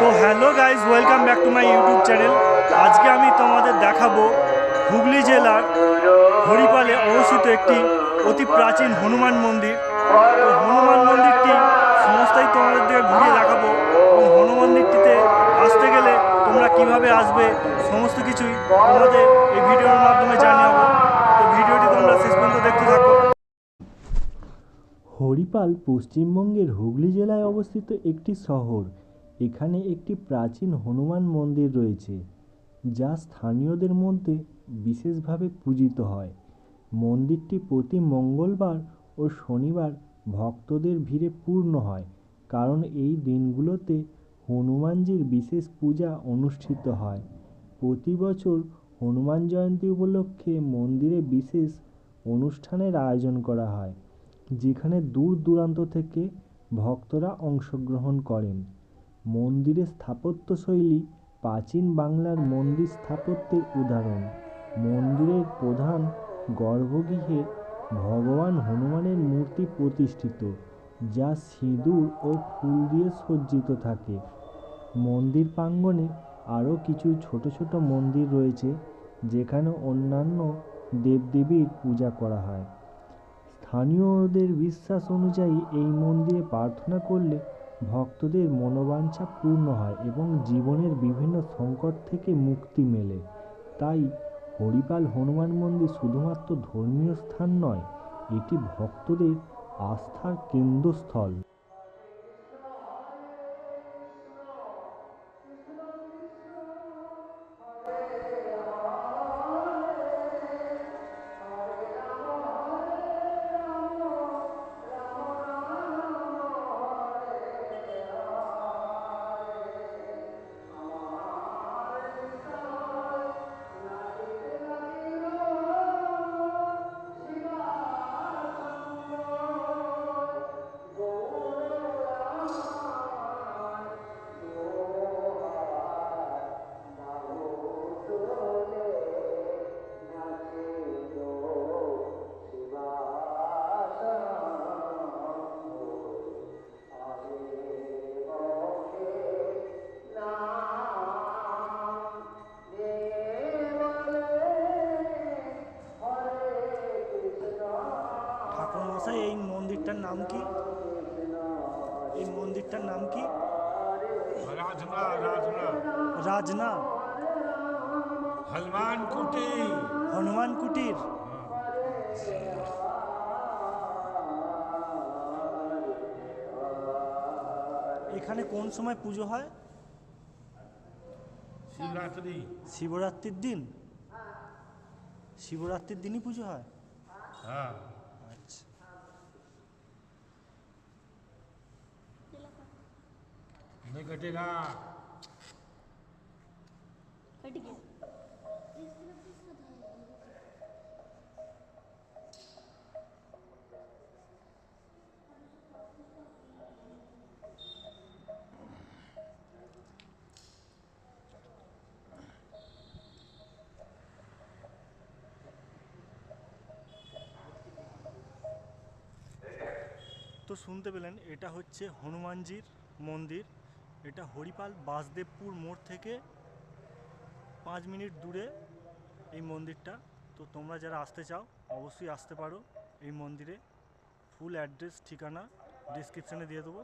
তো hello guys welcome back to my YouTube channel আজকে আমি তোমাদের দেখাবো হুগলি জেলার হরিপালে অবস্থিত একটি অতি প্রাচীন হনুমান মন্দির। তো হনুমান মন্দিরটি সমস্তই তোমাদের দিকে ঘুরিয়ে দেখাবো এবং হনুমান মন্দিরটিতে আসতে গেলে তোমরা কীভাবে আসবে, সমস্ত কিছুই তোমাদের এই ভিডিওর মাধ্যমে জানাব তো ভিডিওটি তোমরা শেষ পর্যন্ত দেখতে থাকো। হরিপাল পশ্চিমবঙ্গের হুগলি জেলায় অবস্থিত একটি শহর। এখানে একটি প্রাচীন হনুমান মন্দির রয়েছে, যা স্থানীয়দের মধ্যে বিশেষভাবে পূজিত হয়। মন্দিরটি প্রতি মঙ্গলবার ও শনিবার ভক্তদের ভিড়ে পূর্ণ হয়, কারণ এই দিনগুলোতে হনুমানজির বিশেষ পূজা অনুষ্ঠিত হয়। প্রতি বছর হনুমান জয়ন্তী উপলক্ষে মন্দিরে বিশেষ অনুষ্ঠানের আয়োজন করা হয়, যেখানে দূর দূরান্ত থেকে ভক্তরা অংশগ্রহণ করেন। মন্দিরের স্থাপত্যশৈলী প্রাচীন বাংলার মন্দির স্থাপত্যের উদাহরণ। মন্দিরের প্রধান গর্ভগৃহে ভগবান হনুমানের মূর্তি প্রতিষ্ঠিত, যা সিঁদুর ও ফুল দিয়ে সজ্জিত থাকে। মন্দির প্রাঙ্গণে আরও কিছু ছোট ছোট মন্দির রয়েছে, যেখানে অন্যান্য দেবদেবীর পূজা করা হয়। স্থানীয়দের বিশ্বাস অনুযায়ী এই মন্দিরে প্রার্থনা করলে ভক্তদের মনোবাঞ্ছা পূর্ণ হয় এবং জীবনের বিভিন্ন সংকট থেকে মুক্তি মেলে। তাই হরিপাল হনুমান মন্দির শুধুমাত্র ধর্মীয় স্থান নয়, এটি ভক্তদের আস্থার কেন্দ্রস্থল। আচ্ছা এই মন্দিরটার নাম কি? এই মন্দিরটার নাম কি? রাজনা রাজনা। হনুমান কুটির। হনুমান কুটির। এখানে কোন সময় পুজো হয়? শিবরাত্রি। শিবরাত্রির দিন? শিবরাত্রির দিনই পুজো হয়? হ্যাঁ। नहीं कटेगा कट गया তো শুনতে পেলেন এটা হচ্ছে হনুমানজির মন্দির এটা হরিপাল বাসদেবপুর মোড় থেকে পাঁচ মিনিট দূরে এই মন্দিরটা। তো তোমরা যারা আসতে চাও, অবশ্যই আসতে পারো এই মন্দিরে। ফুল অ্যাড্রেস ঠিকানা ডিসক্রিপশানে দিয়ে দেবো।